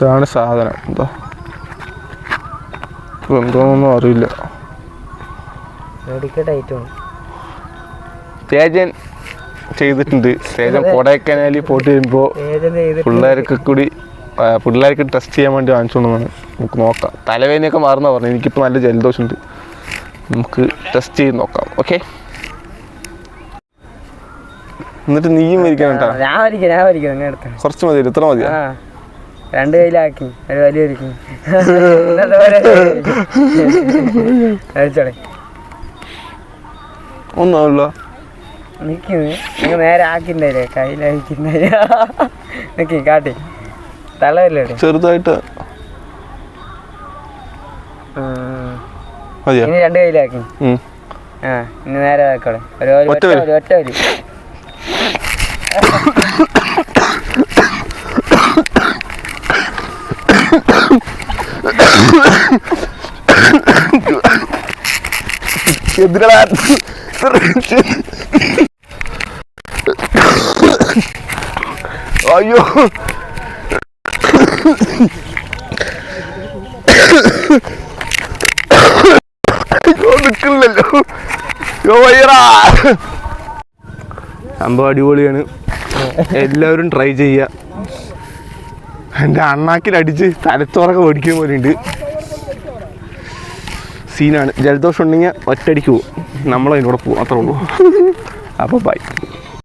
ഇതാണ് സാധനം. എന്താ? എന്തോന്നൊന്നും അറിയില്ല. തേജൻ ചെയ്തിട്ടുണ്ട്. തേജൻ കൊടൈക്കനാലിൽ പോയിട്ട് വരുമ്പോൾ പിള്ളേർക്ക് കൂടി പിള്ളേർക്ക് ടെസ്റ്റ് ചെയ്യാൻ വേണ്ടി വാങ്ങിച്ചുകൊണ്ടാണ് നമുക്ക് നോക്കാം. തലവേദനയൊക്കെ മാറുന്ന പറഞ്ഞു. എനിക്കിപ്പോൾ നല്ല ജലദോഷമുണ്ട്. നമുക്ക് ടെസ്റ്റ് ചെയ്ത് നോക്കാം. ഓക്കെ? എന്നിട്ട് നീയും മരിക്കണം കേട്ടോ. കുറച്ച് മതി ഇത്ര മതിയാ? രണ്ട് കയ്യിലാക്കി. ഒരു വലിയ വരിക്കും കഴിച്ചോളെ ഒന്നുമല്ലോ. നിൽക്കുന്നു നിങ്ങൾ നേരെ ആക്കിണ്ടേ കയ്യിലാക്കിണ്ടേ നിക്കി കാട്ടി. തളവല്ലേ ചെറുതായിട്ട്. ഇനി രണ്ട് കയ്യിലാക്കി. ആ ഇനി നേരെ ആക്കോളെ ഒരു ഒരു ഒറ്റ. വലി. ഒറ്റ എതിരാ അയ്യോ. നിൽക്കില്ലല്ലോ സംഭവം അടിപൊളിയാണ്. എല്ലാവരും ട്രൈ ചെയ്യുക. എന്റെ അണ്ണാക്കിലടിച്ച് തലച്ചോറൊക്കെ മേടിക്കുന്ന പോലെ ഉണ്ട് സീനാണ്. ജലദോഷം ഉണ്ടെങ്കിൽ ഒറ്റയടിക്ക് പോകും. നമ്മളതിനോട് പോകും അത്രേ ഉള്ളൂ. അപ്പോൾ ബൈ